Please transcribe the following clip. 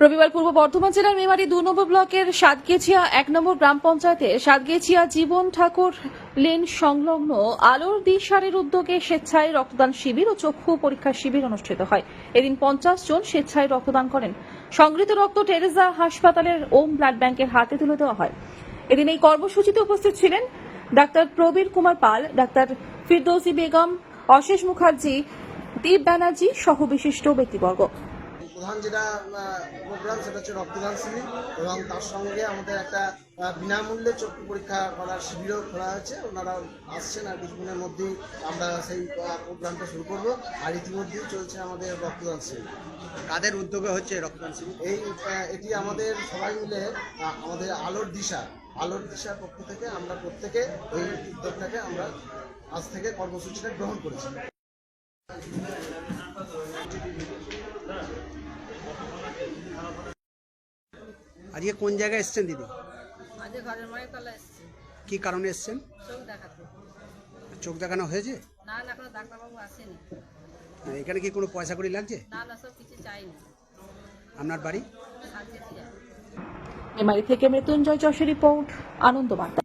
রবিবার পূর্ব বর্ধমান জেলার মেমারি দু নম্বর ব্লকের সাতগেছিয়া এক নম্বর গ্রাম পঞ্চায়েতে সাতগেছিয়া জীবন ঠাকুর লেন সংলগ্ন আলোর দিশারের উদ্যোগে স্বেচ্ছায় রক্তদান শিবির ও চক্ষু পরীক্ষা শিবির অনুষ্ঠিত হয়। এদিন পঞ্চাশ জন স্বেচ্ছায় রক্তদান করেন। সংগৃহীত রক্ত টেরেজা হাসপাতালের ওম ব্লাড ব্যাংকের হাতে তুলে দেওয়া হয়। এদিন এই কর্মসূচিতে উপস্থিত ছিলেন ডাক্তার প্রবীর কুমার পাল, ডাক্তার ফিরদৌসি বেগম, অশেষ মুখার্জি, দীপ ব্যানার্জি সহ বিশিষ্ট ব্যক্তিবর্গ। প্রধান যেটা প্রোগ্রাম সেটা হচ্ছে রক্তদান শিবির এবং তার সঙ্গে আমাদের একটা বিনামূল্যে চক্ষু পরীক্ষা করার শিবিরও খোলা হয়েছে। ওনারা আসছেন আর কিছুদিনের মধ্যেই আমরা সেই প্রোগ্রামটা শুরু করব। আর ইতিমধ্যেই চলছে আমাদের রক্তদান শিবির। কাদের উদ্যোগে হচ্ছে রক্তদান শিবির? এই এটি আমাদের সবাই মিলে আমাদের আলোর দিশা আলোর দিশার পক্ষ থেকে আমরা প্রত্যেকে এই উদ্যোগটাকে আমরা আজ থেকে কর্মসূচিটা গ্রহণ করেছি। আজকে কোন জায়গায় এসছেন দিদি? আজকে ঘরের মায়ের তলা এসছে। কি কারণে এসছেন? চোখ দেখাতে। চোখ দেখানো হয়েছে? না না কোনো ডাক্তারবাবু আসেনি। এখানে কি কোনো পয়সা করি লাগছে? না না সব কিছু চাইনি। আপনার বাড়ি? মেমারি থেকে মৃত্যুঞ্জয় যশের রিপোর্ট আনন্দ বার্তা